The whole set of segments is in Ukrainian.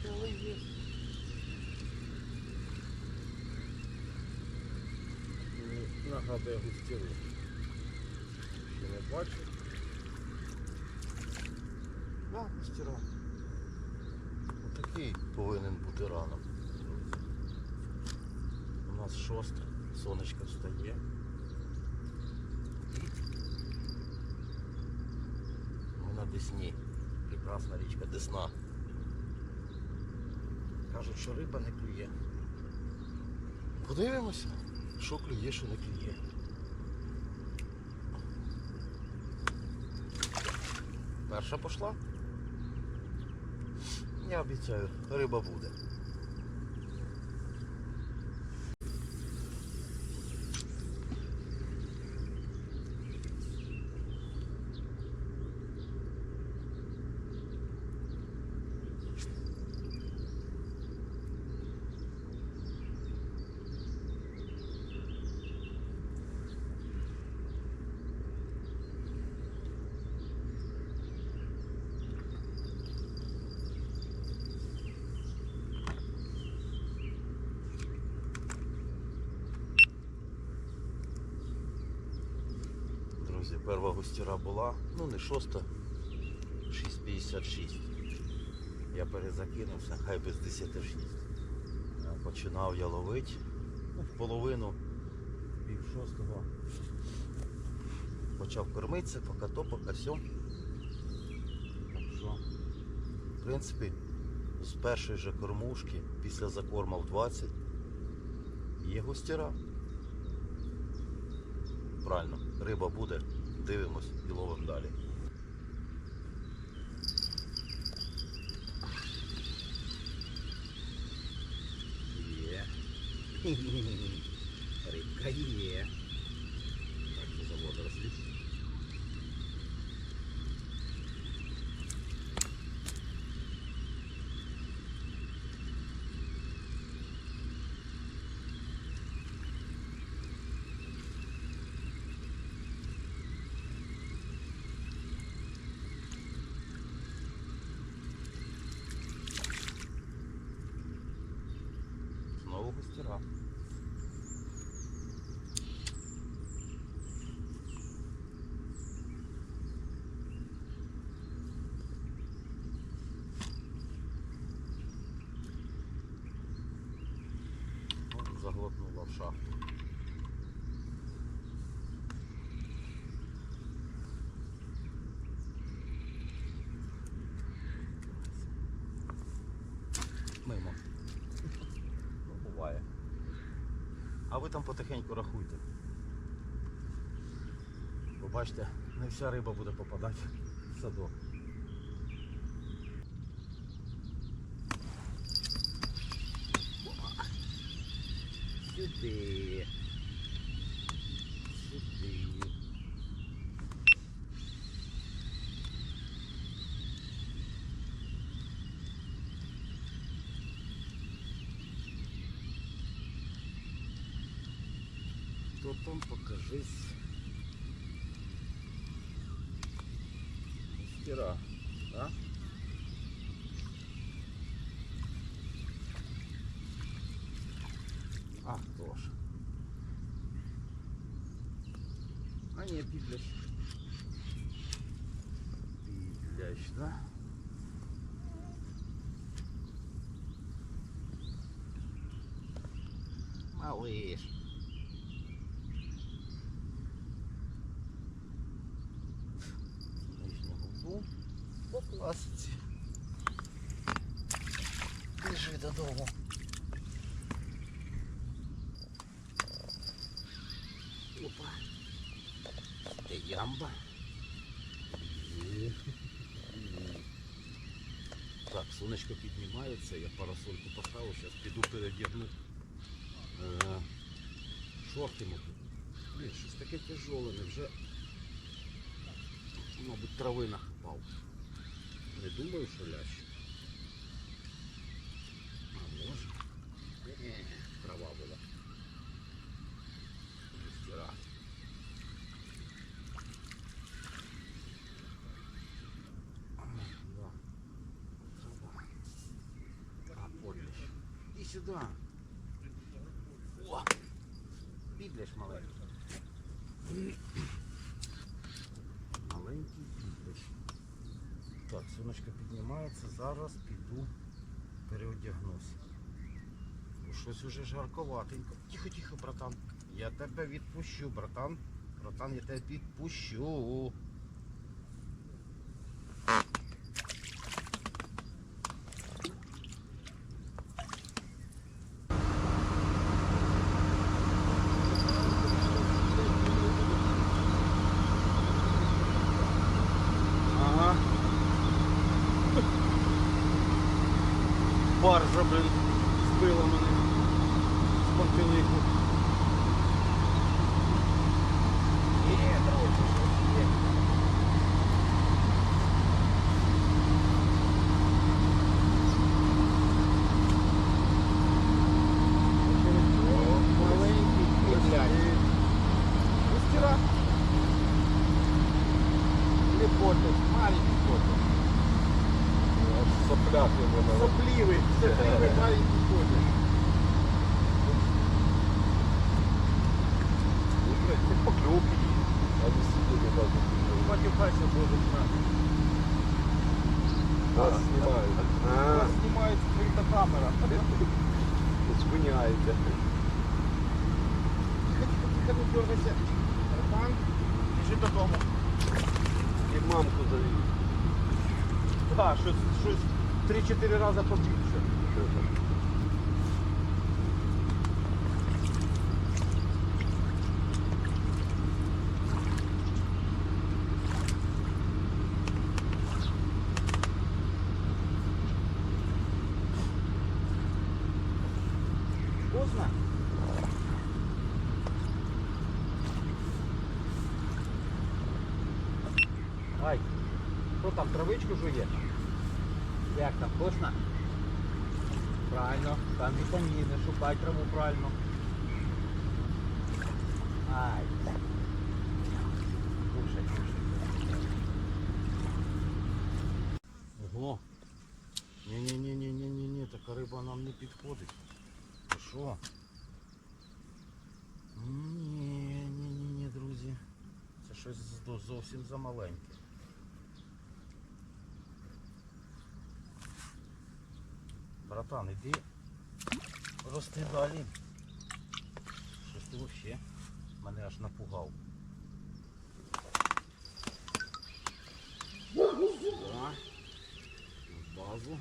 є. Ну, Нагадує густіру. Ще не бачу. Да, густіра. Отакий повинен бути ранок. У нас шоста, сонечко встає. Ми на Десні. Прекрасна річка Десна. Кажуть, що риба не клює. Подивимося, що клює, що не клює. Перша пішла. Я обіцяю, риба буде. Друзі, перша густіра була, ну не шоста, 6,56. Я перезакинувся, хай без 10,6. Е, Починав я ловити ну, в половину пів шостого. Почав кормитися, поки то, поки сьо. Так що, в принципі, з першої же кормушки, після закорма в 20, є густіра. Правильно, риба буде, дивимось і ловимо далі. Є. Рибка є. Шахту. Мимо. Ну, буває. А ви там потихеньку рахуйте. Бо бачите, не вся риба буде попадати в садок. Сюди. Сюди. Хто там покажись? Мастера, да? А, тоже. А не, підлящ. Підлящ, да? Малыш. нижню губу по класиці. Ямба? Так, сонечко піднімається, я парасольку поставив, зараз піду передягну е, шорти мокрі. Блін, щось таке тяжоле, вже мабуть, трави нахапав. Не думаю, що лящ. А може? Е, трава була. Стира. Да. Трава. Сюди. О! Підлеш маленький. Маленький підлеш. Так, сонечко піднімається, зараз піду переодягнусь. Бо щось уже жарковатенько. Тихо, тихо, братан. Я тебе відпущу, братан. Братан, я тебе відпущу. Мамку завів. Так, щось, щось 3-4 рази побільше. Що там? Вкусно? Ай, що там, травичку жує? Як там, вкусно? Правильно, там вітаміни, траву правильно. Ай. Кушай, кушай. Ого. Ні-ні-ні-ні-ні-ні, така риба нам не підходить. Ти що? Ні, ні, ні, ні, друзі. Це щось зовсім замаленьке. Братан, іди рости далі. Щось ти взагалі мене аж напугав. Сюди. В базу.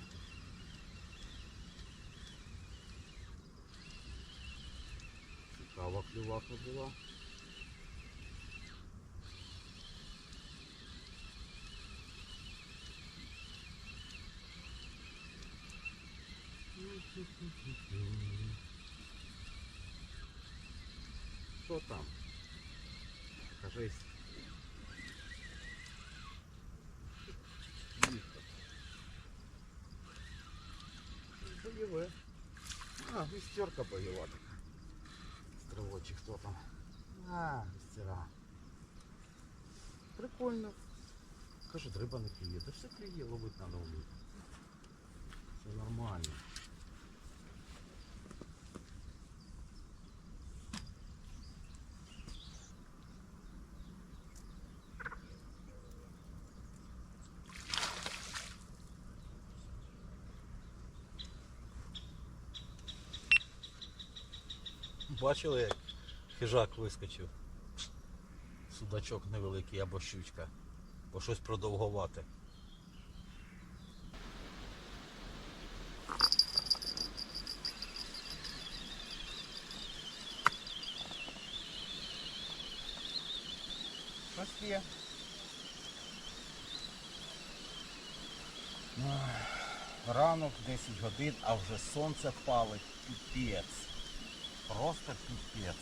Цікава клювака була. Що там? Кажись. Бойове. А, вістерка бойова така. Стрелочек хто там? А, стира. Прикольно. Кажуть, риба не клює. Та все клює, ловить надо вміти. Все нормально. Бачили, як хижак вискочив? Судачок невеликий або щучка. Бо щось продовгувати. Щось є. Ранок 10 годин, а вже сонце палить. Піпець. Просто пипец.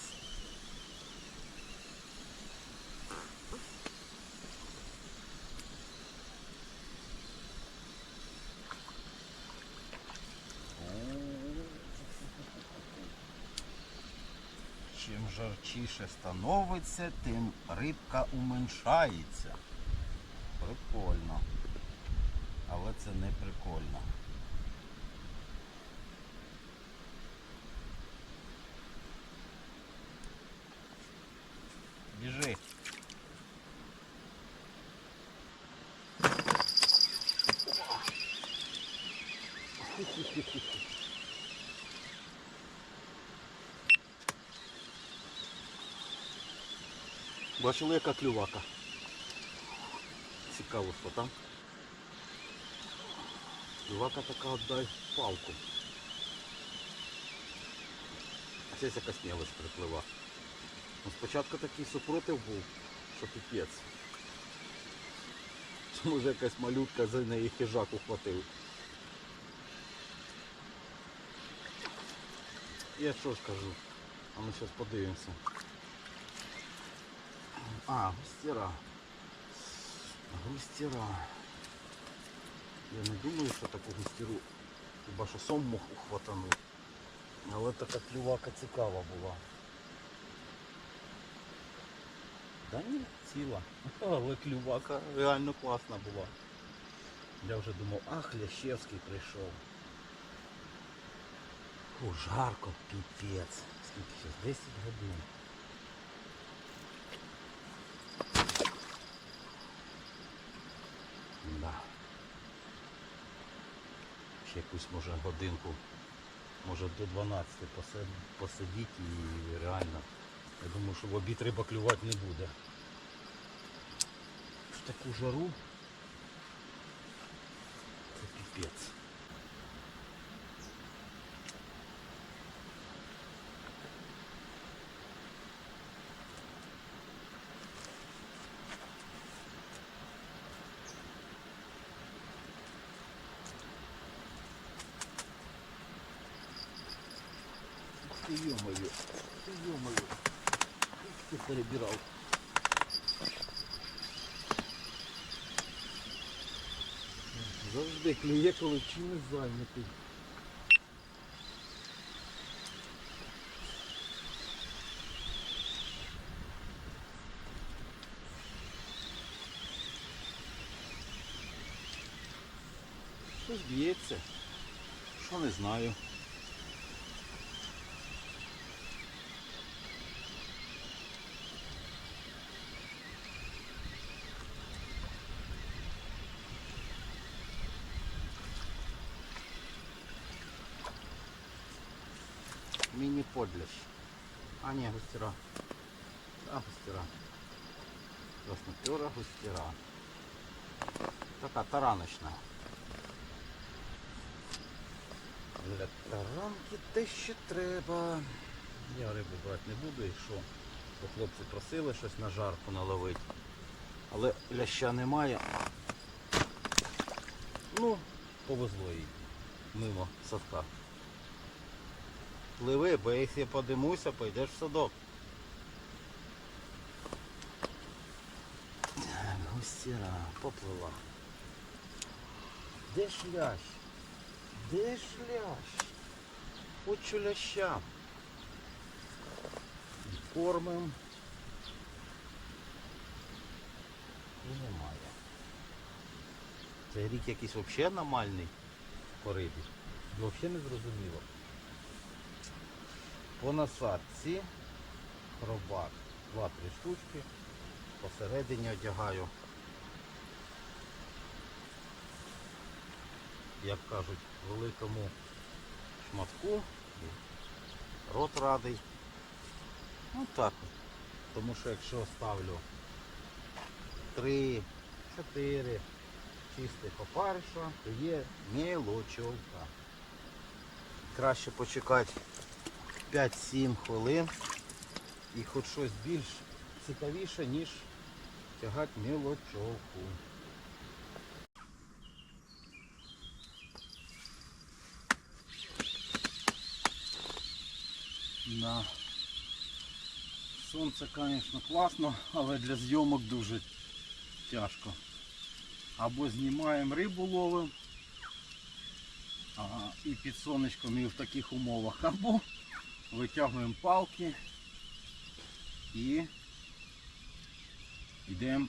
Чим жарчіше становиться, тим рибка уменшається. Прикольно. Але це не прикольно. Бачили, яка клювака. Цікаво, що там. Клювака така отдай палку. А це якась мелочь приплива. Ну, спочатку такий супротив був, що піпець. Може якась малютка за неї хижак ухватив. Я що ж кажу? А ми зараз подивимося. А, густера. Густера. Я не думаю, що таку густеру хіба що сом мог ухватанути. Але така клювака цікава була. Да ні, ціла. Але клювака реально класна була. Я вже думав, ах, Лящевський прийшов. Фу, жарко, піпець. Скільки зараз? 10 годин. Да. Ще якусь може годинку, може до 12 посидіти посидіть і реально. Я думаю, що в обід риба клювати не буде. В таку жару це піпець. Ты ё-моё, ты ё-моё, как ты перебирал. Завжди клює, коли чимось зайнятий. Щось б'ється. Що не знаю. Міні-подлящ. А, ні, густера. А, густера. Краснопера густера. Така тараночна. Для таранки те ще треба. Я рибу брати не буду, якщо бо хлопці просили щось на жарку наловити. Але ляща немає. Ну, повезло їй. Мимо садка. Пливи, бо якщо подимуся, пойдеш в садок. Густіра, поплила. Де ж лящ? Де ж лящ? Хочу ляща. Кормим. І немає. Цей рік якийсь взагалі аномальний по рибі. Взагалі не зрозуміло. По насадці хробак 2-3 штучки. Посередині одягаю, як кажуть, великому шматку. Рот радий. Ну так. Тому що якщо ставлю 3-4 чистих опариша, то є мілочовка. Краще почекати 5-7 хвилин і хоч щось більш цікавіше, ніж тягати мілочовку. На сонце, звісно, класно, але для зйомок дуже тяжко. Або знімаємо рибу ловимо, і під сонечком і в таких умовах, або витягуємо палки і йдемо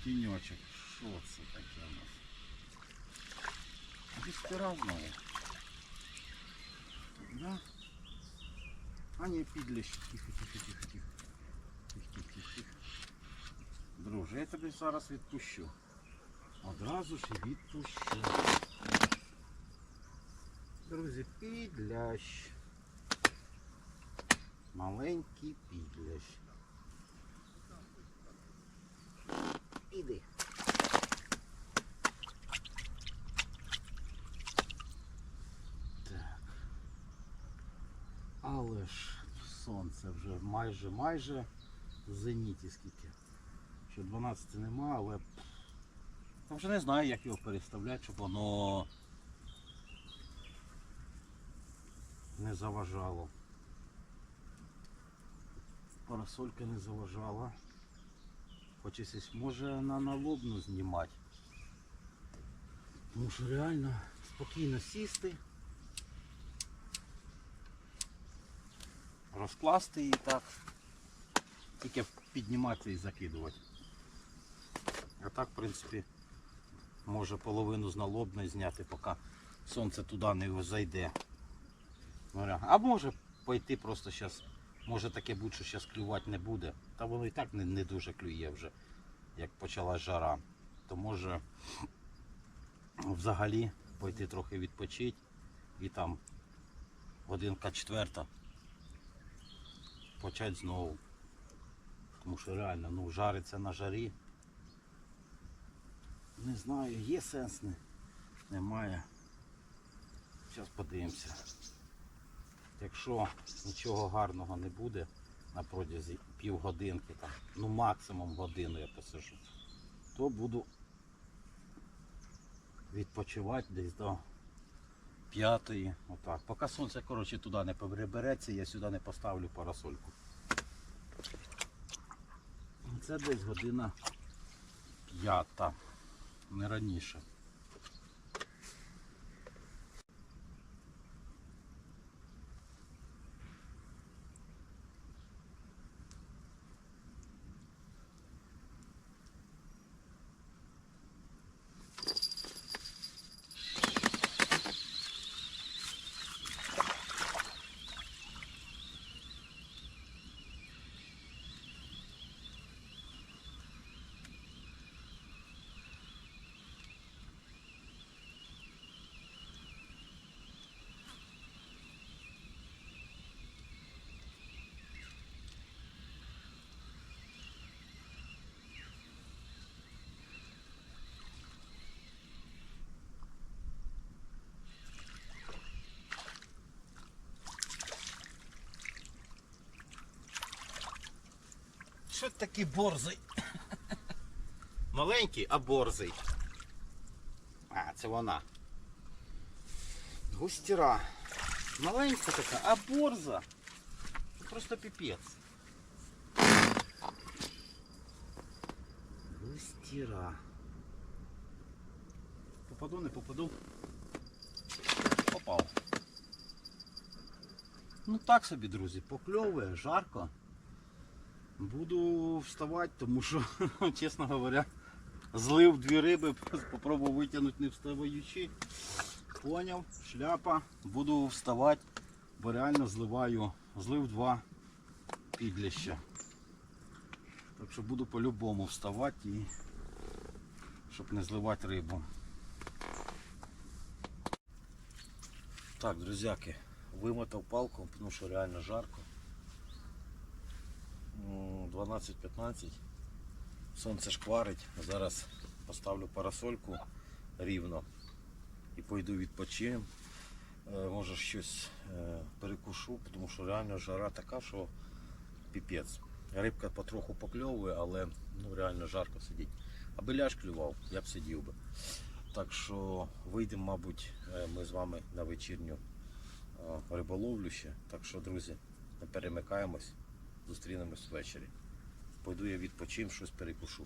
в тіньочок. Що це таке у нас? Бістера знову. Да? А ні, підліщ. Тихо, тихо, тихо, тихо. Тихо, тихо, тихо, тихо. Друже, я тебе зараз відпущу. Одразу ж і відпущу. Друзі, підлящ. Маленький підлящ. Іди. Так. Але ж сонце вже майже майже в зеніті скільки. Ще 12 нема, але я вже не знаю, як його переставляти, щоб воно не заважало. Парасолька не заважала. Хочеться, може на налобну знімати. Тому що реально спокійно сісти. Розкласти її так. Тільки підніматися і закидувати. А так, в принципі, може половину з налобної зняти, поки сонце туди не зайде. Ну, реально. А може пойти просто зараз, може таке бути, що зараз клювати не буде. Та воно і так не, не дуже клює вже, як почала жара. То може взагалі пойти трохи відпочити і там годинка четверта почати знову. Тому що реально ну, жариться на жарі. Не знаю, є сенс, не, немає. Зараз подивимося. Якщо нічого гарного не буде на протязі півгодинки, там, ну максимум годину я посижу, то буду відпочивати десь до п'ятої. Отак. Поки сонце коротше, туди не перебереться, я сюди не поставлю парасольку. Це десь година п'ята, не раніше. Що такий борзий? Маленький, а борзий. А, це вона. Густіра. Маленька така, а борза. Це Просто піпець. Густіра. Попаду, не попаду. Попав. Ну так собі, друзі, покльовує, жарко. Буду вставати, тому що, чесно говоря, злив дві риби, спробував витягнути не встаючи. Поняв, шляпа, буду вставати, бо реально зливаю, злив два підляща. Так що буду по-любому вставати, і, щоб не зливати рибу. Так, друзяки, вимотав палку, тому що реально жарко. М, 12-15. Сонце шкварить. Зараз поставлю парасольку рівно і пойду відпочину. Е, Може щось е, перекушу, тому що реально жара така, що піпець. Рибка потроху покльовує, але ну, реально жарко сидіть. Аби ляж клював, я б сидів би. Так що вийдемо, мабуть, е, ми з вами на вечірню риболовлю ще. Так що, друзі, не перемикаємось. Зустрінемось ввечері. Пойду я відпочим, щось перекушу.